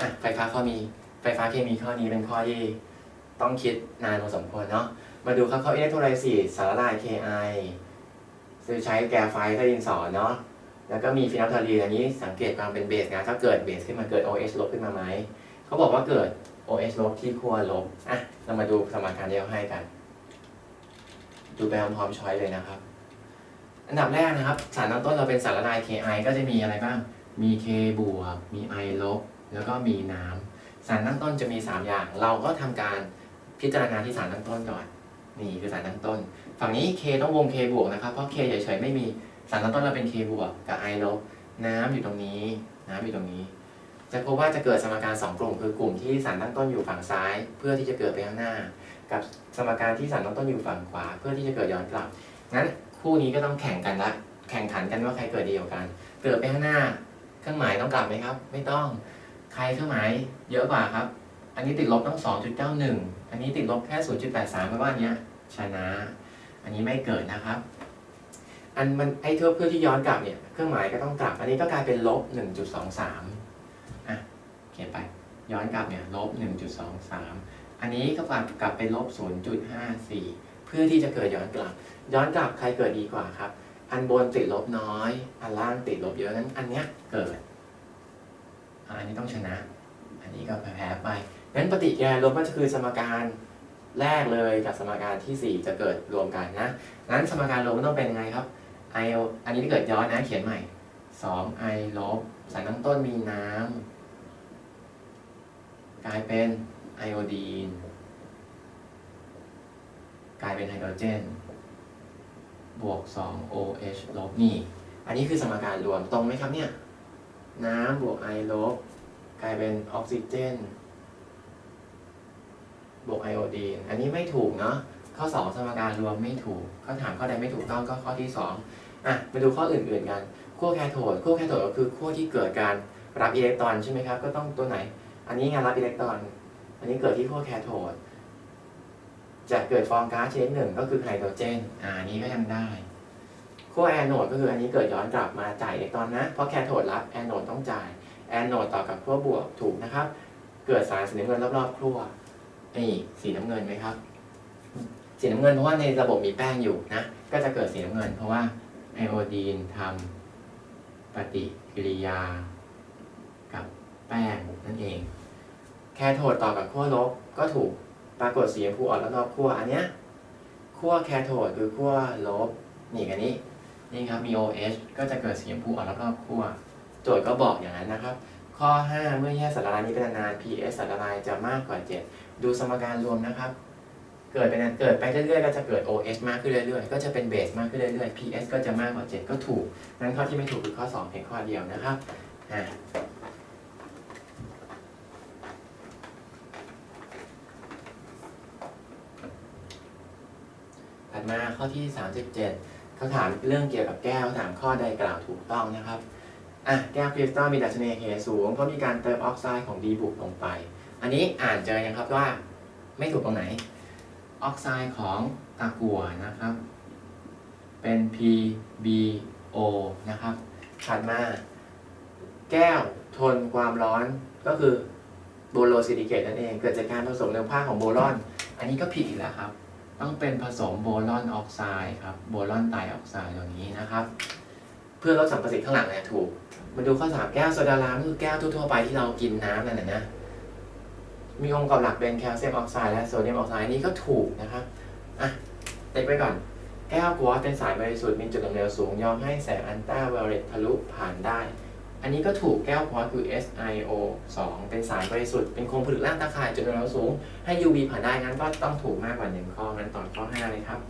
อะไฟฟ้าข้อมี ไฟฟ้าเคมีข้อนี้เป็นข้อที่ต้องคิดนานพอสมควรเนาะ มาดูครับข้ออิเล็กโทรไลซิสสารละลาย Ki คือใช้แก๊สไฟใต้ดินสอเนาะ แล้วก็มีฟีนอลทารีนอันนี้สังเกตความเป็นเบสนะถ้าเกิดเบสขึ้นมาเกิด OH ลบขึ้นมาไหม เขาบอกว่าเกิด OH ลบที่ขั้วลบ อะ เรามาดูสมการที่เขาให้กัน ดูไปพร้อมๆช้อยเลยนะครับ อันดับแรกนะครับ สารตั้งต้นเราเป็นสารละลาย Ki ก็จะมีอะไรบ้าง มี K บวก มี I ลบ แล้วก็มีน้ำสารตั้งต้นจะมี 3 อย่าง เราก็ทำการพิจารณาที่สารตั้งต้นก่อน นี่คือสารตั้งต้น ฝั่งนี้ K ต้องวง K บวกนะครับ เพราะ K เฉยๆไม่มี สารตั้งต้นเราเป็น K บวกกับ I ลบ น้ำอยู่ตรงนี้ น้ำอยู่ตรงนี้ จะพบว่าจะเกิดสมการ 2 กลุ่ม คือกลุ่มที่สารตั้งต้นอยู่ฝั่งซ้าย เพื่อที่จะเกิดไปข้างหน้า กับสมการที่สารตั้งต้นอยู่ฝั่งขวา เพื่อที่จะเกิดย้อนกลับ งั้นคู่นี้ก็ต้องแข่งกันละ แข่งขันกันว่าใครเกิดดีกว่ากัน เกิดไปข้างหน้า เครื่องหมายต้องกลับไหมครับ ไม่ต้อง ใครเครื่องหมายเยอะกว่าครับ อันนี้ติดลบต้อง2.91 อันนี้ติดลบแค่ 0.83แปลว่าอันเนี้ยชนะ อันนี้ไม่เกิดนะครับ อันมันไอ้เพื่อเพื่อที่ย้อนกลับเนี่ยเครื่องหมายก็ต้องกลับ อันนี้ก็กลายเป็นลบ 1.23 อะเขียนไปย้อนกลับเนี่ยลบ 1.23 อันนี้ก็กลับกลับเป็นลบ 0.54 เพื่อที่จะเกิดย้อนกลับ ย้อนกลับใครเกิดดีกว่าครับ อันบนติดลบน้อย อันล่างติดลบเยอะนั้นอันเนี้ยเกิด อันนี้ต้องชนะ อันนี้ก็แพ้ไปงั้นปฏิกิริยาลบก็คือสมการแรกเลยกับสมการที่ 4 จะเกิดรวมกันนะงั้นสมการลบมันต้องเป็นยังไงครับ i อันนี้ถ้าเกิดย้อนนะเขียนใหม่ 2 i ลบสารตั้งต้นมีน้ำกลายเป็นไอโอดีนกลายเป็นไฮโดรเจน บวก 2 OH ลบนี่ อันนี้คือสมการรวมตรงไหมครับเนี่ย น้ำบวกไอลบกลายเป็นออกซิเจน บวกไอโอดีน อันนี้ไม่ถูกเนาะข้อ 2 สมการรวมไม่ถูกข้อถามข้อใดไม่ถูกต้องก็ข้อที่ 2อะมาดูข้ออื่นๆกันขั้วแคโทดขั้วแคโทดก็คือขั้วที่เกิดการรับอิเล็กตรอนใช่ไหมครับ ก็ต้องตัวไหน อันนี้งานรับอิเล็กตรอน อันนี้เกิดที่ขั้วแคโทดจะเกิดฟองก๊าซชนิดหนึ่งก็คือไฮโดรเจนอ่าอันนี้ก็ยังได้ ขั้วแอนโนดก็คืออันนี้เกิดย้อนกลับมาจ่ายอิเล็กตรอนนะ เพราะแคโทดรับแอนโนดต้องจ่ายแอนโนดต่อกับขั้วบวกถูกนะครับ เกิดสารสีน้ำเงินรอบๆขั้วนี่สีน้ำเงินไหมครับ สีน้ำเงินเพราะว่าในระบบมีแป้งอยู่นะ ก็จะเกิดสีน้ำเงิน เพราะว่าไอโอดีนทำปฏิกิริยา กับแป้งนั่นเอง แคโทดต่อกับขั้วลบก็ถูกปรากฏสีชมพูอ่อนรอบๆขั้วอันเนี้ยขั้วแคโทดคือขั้วลบนี่กันนี้ นี่ครับมี OH ก็จะเกิดสีชมพูออนรอบๆขั้วโจทย์ก็บอกอย่างนั้นนะครับ ข้อ 5 เมื่อแยกสารละลายนี้เป็นนาน pH สารละลายจะมากกว่า 7 ดูสมการรวมนะครับ เกิดไปนานเกิดไปเรื่อยๆ ก็จะเกิด OH มากขึ้นเรื่อยๆ ก็จะเป็นเบสมากขึ้นเรื่อยๆ pH ก็จะมากกว่า 7 ก็ถูก นั้นข้อที่ไม่ถูกคือข้อ 2 เพียงข้อเดียวนะครับอ่าถัดมาข้อที่ 37 เขาถามเรื่องเกี่ยวกับแก้วถามข้อใดกล่าวถูกต้องนะครับอะแก้วคริสตัลมีดัชนีเคสูงก็มีการเติมออกไซด์ของดีบุกลงไป อันนี้อ่านเจอยังครับว่าไม่ถูกตรงไหน ออกไซด์ของตะกั่วนะครับ เป็น PbO นะครับถัดมาแก้วทนความร้อนก็คือโบโลซิลิเกตนั่นเอง เกิดจากการผสมในผ้าของโบรอน อันนี้ก็ผิดอีกแล้วครับ ต้องเป็นผสมโบรอนออกไซด์ครับโบรอนไตรออกไซด์ตัวนี้นะครับ เพื่อลดสัมประสิทธิ์ข้างหลังเนี่ยถูก มาดูข้อสามแก้วโซดาล้างคือแก้วทั่วๆไปที่เรากินน้ำนั่นแหละนะมีองค์ประกอบหลักเป็นแคลเซียมออกไซด์และโซเดียมออกไซด์นี่ก็ถูกนะครับอะเด็กไปก่อน แก้วกัวเป็นสายบริสุทธิ์มีจุดลำเร็วสูงยอมให้แสงอันต้าไวโอเลตทะลุผ่านได้ อันนี้ก็ถูกแก้วพอสคือ SiO 2 เป็นสายบริสุทธิ์ เป็นโครงผลึกร่างตาข่ายจุดลำเร็วสูง ให้ UV ผ่านได้งั้นก็ต้องถูกมากกว่า 1 ข้องั้นตอบข้อ 5 เลยครับ